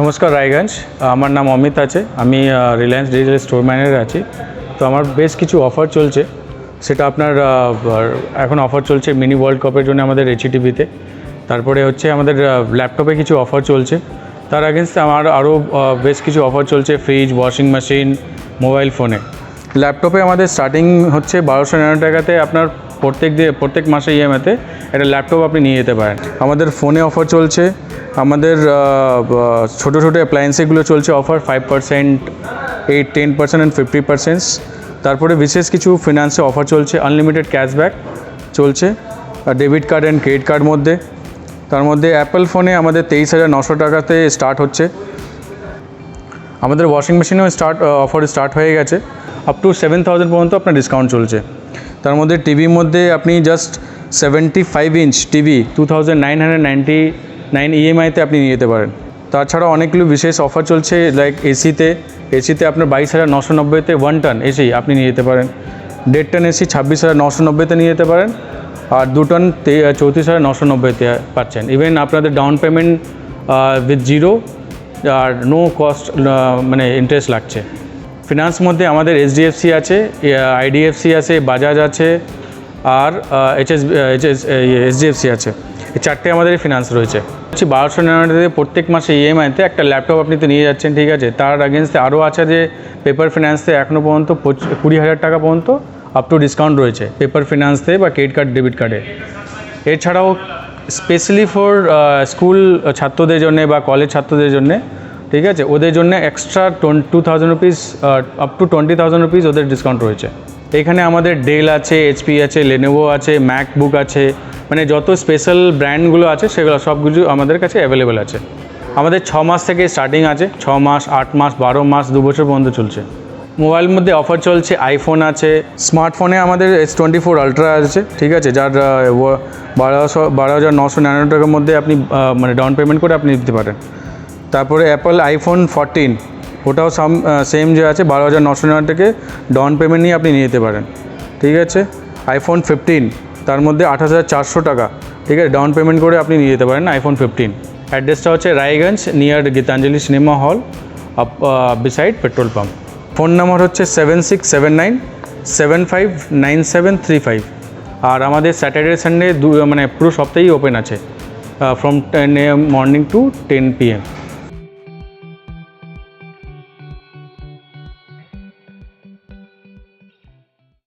নমস্কার, রায়গঞ্জ। আমার নাম অমিত আছে। আমি রিলায়েন্স ডিজিটাল স্টোর ম্যানেজার আছি। তো আমার বেশ কিছু অফার চলছে। সেটা আপনার এখন অফার চলছে মিনি ওয়ার্ল্ড কাপের জন্য আমাদের এইচটিভিতে তারপরে হচ্ছে আমাদের ল্যাপটপে কিছু অফার চলছে। তার আগেনস্টে আমার আরও বেশ কিছু অফার চলছে ফ্রিজ ওয়াশিং মেশিন মোবাইল ফোনে ল্যাপটপে আমাদের স্টার্টিং হচ্ছে বারোশো নিরানব্বই টাকাতে আপনার প্রত্যেক দিয়ে, প্রত্যেক মাসে ইএমআইতে একটা ল্যাপটপ আপনি নিয়ে যেতে পারেন। আমাদের ফোনে অফার চলছে। আমাদের ছোটো ছোটো অ্যাপ্লায়েন্সেগুলো চলছে offer five percent eight ten percent and fifty percents তারপরে বিশেষ কিছু ফিনান্সে অফার চলছে। আনলিমিটেড ক্যাশব্যাক চলছে। Debit card and credit card মধ্যে। তার মধ্যে অ্যাপেল ফোনে আমাদের তেইশ হাজার নশো টাকাতে স্টার্ট হচ্ছে। আমাদের ওয়াশিং মেশিনেও স্টার্ট অফার স্টার্ট হয়ে গেছে। আপ টু সেভেন থাউজেন্ড পর্যন্ত আপনার ডিসকাউন্ট চলছে। তার মধ্যে টিভির মধ্যে আপনি just seventy five inch TV two thousand nine hundred ninety nine ইএমআইতে আপনি নিয়ে যেতে পারেন। তাছাড়া অনেকগুলো বিশেষ অফার চলছে লাইক এসিতে এসিতে আপনার বাইশ হাজার নশো নব্বইতে ওয়ান টন এসি আপনি নিয়ে যেতে পারেন। দেড় টন এসি ছাব্বিশ হাজার নশো নব্বইতে নিয়ে যেতে পারেন। আর দু টন চৌত্রিশ হাজার নশো নব্বইতে পাচ্ছেন। ইভেন আপনাদের ডাউন পেমেন্ট উইথ জিরো আর নো কস্ট মানে ইন্টারেস্ট লাগছে। ফিনান্স মধ্যে আমাদের এইচডিএফসি আছে আইডিএফসি আছে বাজাজ আছে, আর এইচএস এইচএস এইচডিএফসি আছে। এই চারটে আমাদের ফিনান্স রয়েছে। হচ্ছে বারোশো নিরানব্বইতে প্রত্যেক মাসে ইএমআইতে একটা ল্যাপটপ আপনি তো নিয়ে যাচ্ছেন, ঠিক আছে? তার আগেনস্টে আরও আছে যে পেপার ফিনান্সতে এখনও পর্যন্ত কুড়ি হাজার টাকা পর্যন্ত আপ টু ডিসকাউন্ট রয়েছে পেপার ফিনান্সতে বা ক্রেডিট কার্ড ডেবিট কার্ডে এছাড়াও স্পেশালি ফর স্কুল ছাত্রদের জন্য বা কলেজ ছাত্রদের জন্য ঠিক আছে? ওদের জন্য extra two thousand rupees up to twenty thousand rupees ওদের ডিসকাউন্ট রয়েছে। এখানে আমাদের ডেল আছে এইচপি আছে লেনোভো আছে ম্যাকবুক আছে মানে যত স্পেশাল ব্র্যান্ডগুলো আছে সেগুলো সবগুলো আমাদের কাছে অ্যাভেলেবেল আছে। আমাদের ছ মাস থেকে স্টার্টিং আছে, ছ মাস, আট মাস, বারো মাস, দু বছর পর্যন্ত চলছে। মোবাইল মধ্যে অফার চলছে আইফোন আছে স্মার্টফোনে আমাদের এস টোয়েন্টি ফোর আলট্রা আছে, ঠিক আছে? যার বারোশো, বারো হাজার নশো নিরানব্বই টাকার মধ্যে আপনি মানে ডাউন পেমেন্ট করে আপনি দিতে পারেন। তারপরে অ্যাপল আইফোন ফোরটিন ওটাও সাম সেম যে আছে, বারো হাজার নশো নিরানব্বই থেকে ডাউন পেমেন্ট নিয়ে আপনি নিয়ে যেতে পারেন। ঠিক আছে? আইফোন ফিফটিন তার মধ্যে আঠাশ হাজার চারশো টাকা। ঠিক আছে? ডাউন পেমেন্ট করে আপনি নিয়ে যেতে পারেন আইফোন ফিফটিন অ্যাড্রেসটা হচ্ছে Raiganj near Gitanjali cinema hall up beside petrol pump phone number হচ্ছে seven six seven nine seven five nine seven three five আর আমাদের স্যাটারডে সানডে দু মানে পুরো সপ্তাহেই ওপেন আছে from ten AM morning to ten P M